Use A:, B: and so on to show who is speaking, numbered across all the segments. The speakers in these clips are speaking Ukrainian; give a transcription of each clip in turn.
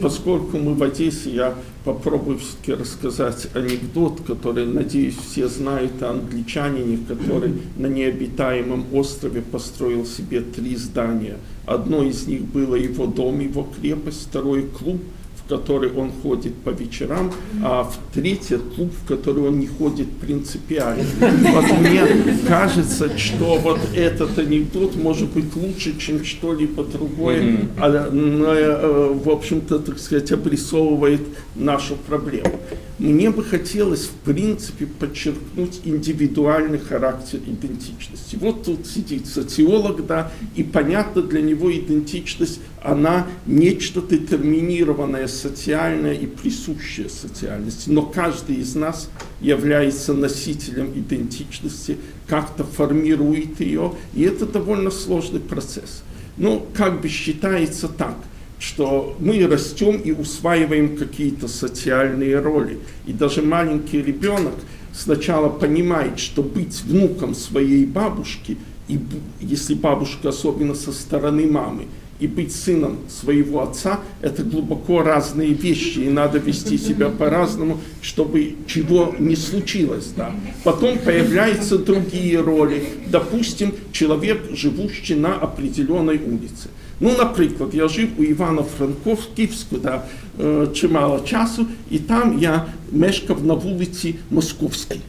A: Поскольку мы в Одессе, я попробую все-таки рассказать анекдот, который, надеюсь, все знают о англичанине, который на необитаемом острове построил себе три здания. Одно из них было его дом, его крепость, второй клуб, в который он ходит по вечерам, а в третий клуб, в который он не ходит принципиально. Вот мне кажется, что вот этот анекдот может быть лучше, чем что-либо другое, а, но, э, в общем-то, так сказать, обрисовывает нашу проблему. Мне бы хотелось, в принципе, подчеркнуть индивидуальный характер идентичности. Вот тут сидит социолог, да, и понятно, для него идентичность, она нечто детерминированное, социальное и присущее социальности. Но каждый из нас является носителем идентичности, как-то формирует ее, и это довольно сложный процесс. Ну, как бы считается так, что мы растем и усваиваем какие-то социальные роли. И даже маленький ребенок сначала понимает, что быть внуком своей бабушки, и б- если бабушка особенно со стороны мамы, и быть сыном своего отца – это глубоко разные вещи, и надо вести себя по-разному, чтобы чего не случилось. Да. Потом появляются другие роли. Допустим, человек, живущий на определенной улице. Ну, наприклад, я жив у Івана Франковськівську да, е, чимало часу, і там я мешкав на вулиці Московській.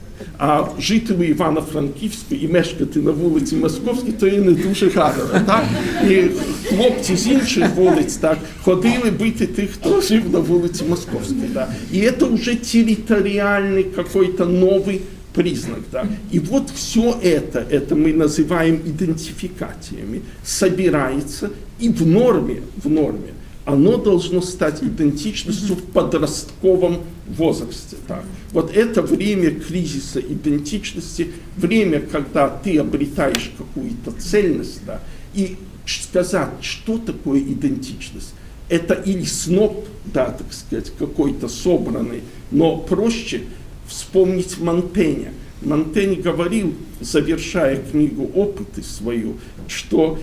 A: А жити у Івано-Франківську і мешкати на вулиці Московській, то і не дуже гарно. Так? І хлопці з інших вулиць так, ходили бити тих, хто жив на вулиці Московській. Так? І це вже територіальний какой-то новий признак. Да? И вот все это, это мы называем идентификациями, собирается и в норме, в норме, оно должно стать идентичностью в подростковом возрасте. Так. Вот это время кризиса идентичности, время, когда ты обретаешь какую-то цельность, да, и сказать, что такое идентичность. Это или сноп, да, так сказать, какой-то собранный, но проще вспомнить Монтеня. Монтень говорил, завершая книгу «Опыты» свою, что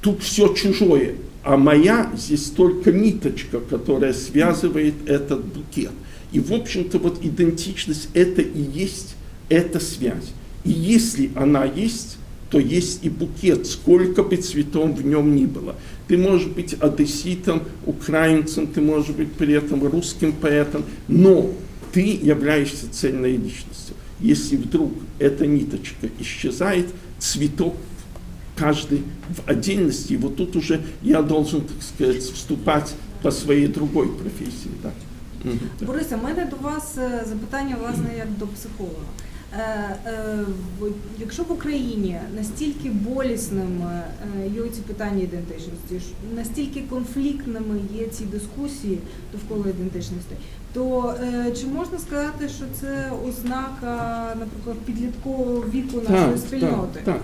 A: тут все чужое, а моя здесь только ниточка, которая связывает этот букет. И, в общем-то, вот идентичность – это и есть эта связь. И если она есть, то есть и букет, сколько бы цветов в нем ни было. Ты можешь быть одесситом, украинцем, ты можешь быть при этом русским поэтом, но ты являешься цельной личностью. Если вдруг эта ниточка исчезает, цветок каждый в отдельности, вот тут уже я должен, так сказать, вступать по своей другой профессии. Да. Мгм.
B: Борисе, в мене до вас е, запитання, власне, як до психолога. Е, е, Якщо в Україні настільки болісними е, є ці питання ідентичності, настільки конфліктними є ці дискусії довкола ідентичності, то чи можна сказати, що це ознака, наприклад, підліткового віку нашої спільноти?
A: Так,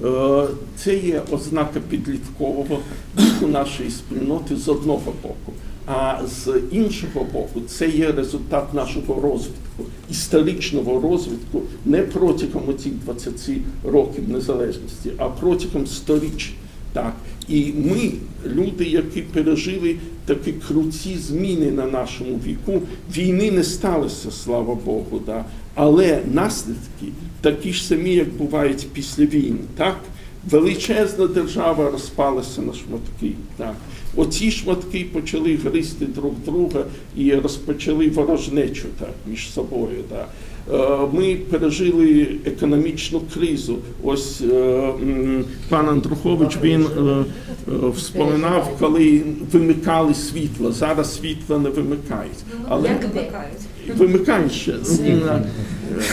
A: так. Це є ознака підліткового віку нашої спільноти з одного боку. А з іншого боку, це є результат нашого розвитку, історичного розвитку не протягом цих 20 років незалежності, а протягом сторіч. Так. І ми, люди, які пережили такі круті зміни на нашому віку, війни не сталося, слава Богу, да. але наслідки такі ж самі, як бувають після війни. Так? Величезна держава розпалася на шматки. Так? Оці шматки почали гризти друг друга і розпочали ворожнечу так, між собою. Так? Е, Ми пережили економічну кризу. Ось е, пан Андрухович він е, вспоминав, коли вимикали світло. Зараз світло не вимикають. Але
C: Як вимикають?
A: вимикають ще.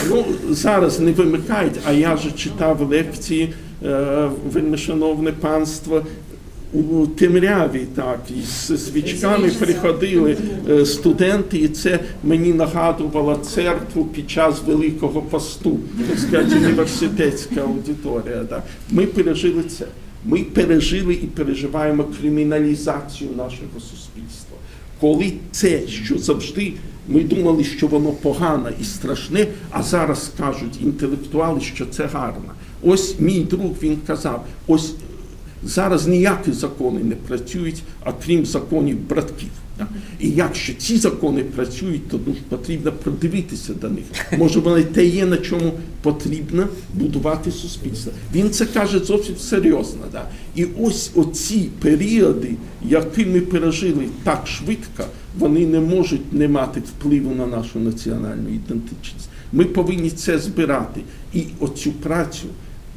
A: Ну, зараз не вимикають, а я же читав лекції, е, вельми шановне панство, у темряві, так, і з свічками приходили е, студенти, і це мені нагадувало церкву під час Великого посту, так сказати, університетська аудиторія. Так. Ми пережили це. Ми пережили і переживаємо криміналізацію нашого суспільства. Коли це, що завжди ми думали, що воно погане і страшне, а зараз кажуть інтелектуали, що це гарно. Ось мій друг він казав: ось Зараз ніякі закони не працюють, окрім законів братків. І якщо ці закони працюють, то ну, потрібно придивитися до них. Може, вони те є, на чому потрібно будувати суспільство. Він це каже зовсім серйозно. Да? І ось оці періоди, які ми пережили так швидко, вони не можуть не мати впливу на нашу національну ідентичність. Ми повинні це збирати. І оцю працю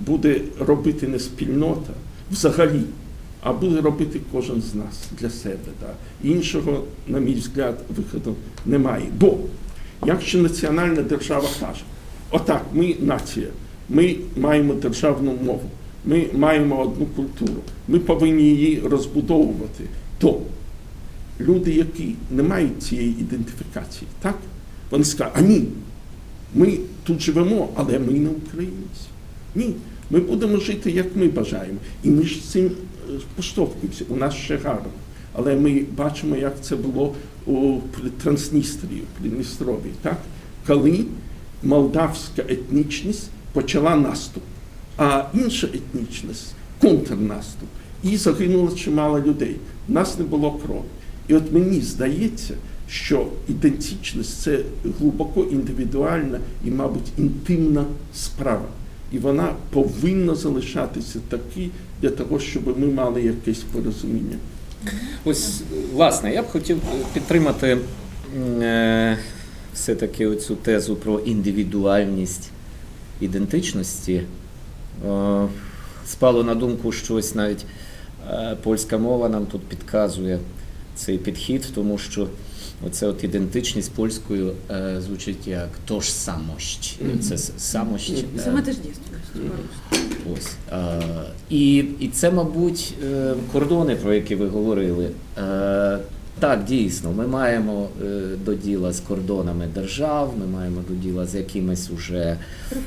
A: буде робити не спільнота взагалі, а буде робити кожен з нас для себе. Да. Іншого, на мій взгляд, виходу немає. Бо якщо національна держава каже, отак, ми нація, ми маємо державну мову, ми маємо одну культуру, ми повинні її розбудовувати, то люди, які не мають цієї ідентифікації, так? Вони скажуть, а ні, ми тут живемо, але ми не українці. Ні, ми будемо жити, як ми бажаємо. І ми ж цим е, поштовхуємося. У нас ще гарно. Але ми бачимо, як це було у Трансністрії, у Придністров'ї, так? Коли молдавська етнічність почала наступ, а інша етнічність контрнаступ. І загинуло чимало людей. У нас не було крові. І от мені здається, що ідентичність це глибоко індивідуальна і, мабуть, інтимна справа. І вона повинна залишатися такі для того, щоб ми мали якесь порозуміння.
C: Ось, власне, я б хотів підтримати е, все-таки оцю тезу про індивідуальність ідентичності. Е, спало на думку щось навіть е, польська мова нам тут підказує цей підхід, тому що оця от ідентичність польською е, звучить як тожсамость.
A: Мгм.
C: Це с- самость. е,
D: Самотождественность.
C: Ось. Е, і, і це, мабуть, е, кордони, про які ви говорили. Е, так, дійсно, ми маємо е, до діла з кордонами держав, ми маємо до діла з якимись уже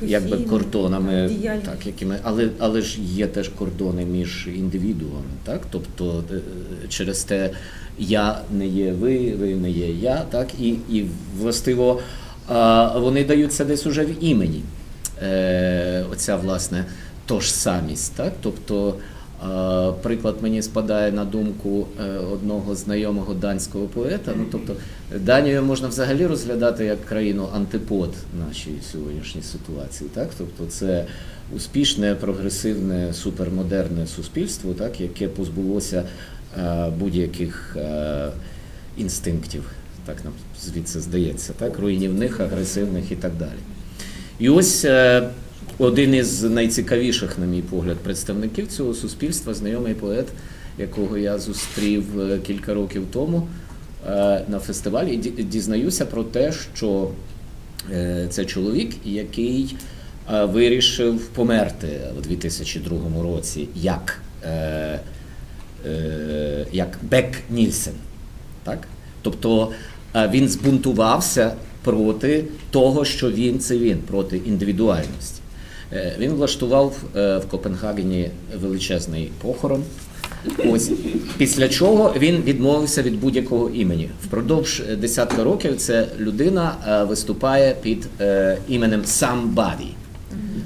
C: якби кордонами, так, якими, але, але ж є теж кордони між індивідуами, так? Тобто е, через те я не є ви, ви не є я, так? І, і властиво вони даються десь уже в імені. Е, оця власне тожсамість, так? Тобто приклад мені спадає на думку е, одного знайомого данського поета. Ну, тобто, Данію можна взагалі розглядати як країну антипод нашій сьогоднішній ситуації. Так? Тобто це успішне, прогресивне, супермодерне суспільство, так? яке позбулося е, будь-яких е, інстинктів, так нам звідси здається, так? руйнівних, агресивних і так далі. І ось е, один із найцікавіших, на мій погляд, представників цього суспільства, знайомий поет, якого я зустрів е, кілька років тому е, на фестивалі, дізнаюся про те, що е, це чоловік, який вирішив померти у 2002 році як, як Бек Нільсен. Так? Тобто він збунтувався проти того, що він це він, проти індивідуальності. Е, Він влаштував е, в Копенгагені величезний похорон. Ось після чого він відмовився від будь-якого імені. Впродовж е, десятка років ця людина виступає під іменем Somebody.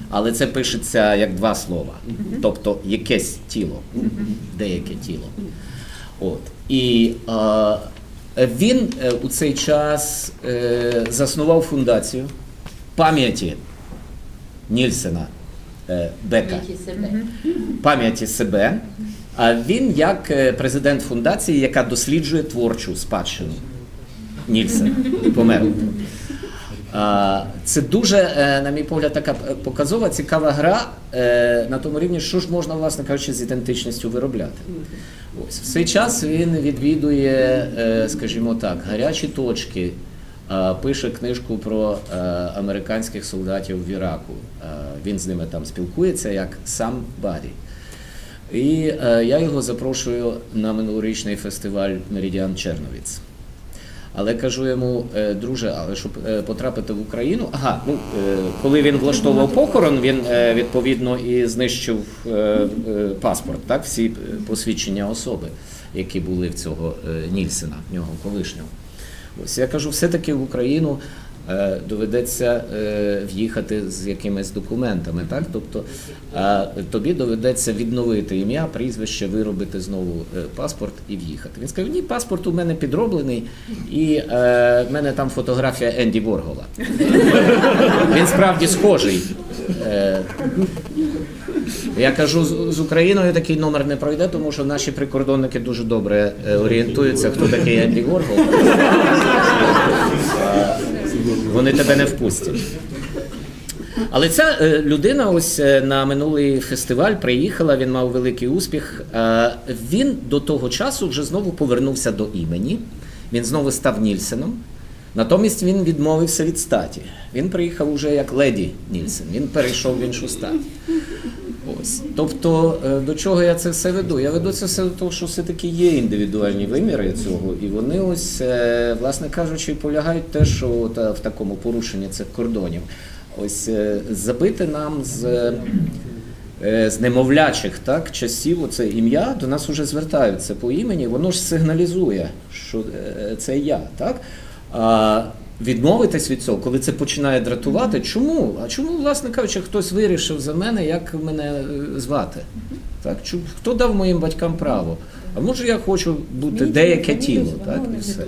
C: Але це пишеться як два слова, тобто якесь тіло, деяке тіло. От. І е, він у цей час е, заснував фундацію пам'яті Нільсена е, Бека, пам'яті себе. А він як е, президент фундації, яка досліджує творчу спадщину Нільсена, померлого. А, Це дуже, е, на мій погляд, така показова, цікава гра на тому рівні, що ж можна, власне кажучи, з ідентичністю виробляти. Ось в цей час він відвідує, скажімо так, гарячі точки, пише книжку про е, американських солдатів в Іраку. Е, Він з ними там спілкується як сам Барі. І е, я його запрошую на минулорічний фестиваль Меридіан Черновіц. Але кажу йому, «Е, друже, але щоб е, потрапити в Україну, ага, ну е, коли він влаштовував похорон, він е, відповідно і знищив е, е, паспорт, так, всі е, посвідчення особи, які були в цього е, Нільсена, в нього колишнього. Ось я кажу, все-таки в Україну е, доведеться е, в'їхати з якимись документами. Так? Тобто е, тобі доведеться відновити ім'я, прізвище, виробити знову паспорт і в'їхати. Він сказав, ні, паспорт у мене підроблений, і в мене там фотографія Енді Воргола. Він справді схожий. Я кажу, з, Україною такий номер не пройде, тому що наші прикордонники дуже добре е, орієнтуються, хто такий Енді Воргол. Е, Вони тебе не впустять. Але ця е, людина ось е, на минулий фестиваль приїхала, він мав великий успіх. Він до того часу вже знову повернувся до імені. Він знову став Нільсеном. Натомість він відмовився від статі. Він приїхав уже як леді Нільсен. Він перейшов в іншу стать. Ось. Тобто, е, до чого я це все веду? Я веду це все до того, що все-таки є індивідуальні виміри цього, і вони ось, е, власне кажучи, полягають те, що е, в такому порушенні цих кордонів. Ось забити нам з. З немовлячих так, часів оце ім'я до нас вже звертаються по імені, воно ж сигналізує, що це я. Так? Відмовитись від цього, коли це починає дратувати, чому? А чому, власне кажучи, хтось вирішив за мене, як мене е, звати? Так? Чу- Хто дав моїм батькам право? А може я хочу бути деяке тіло, так? І все.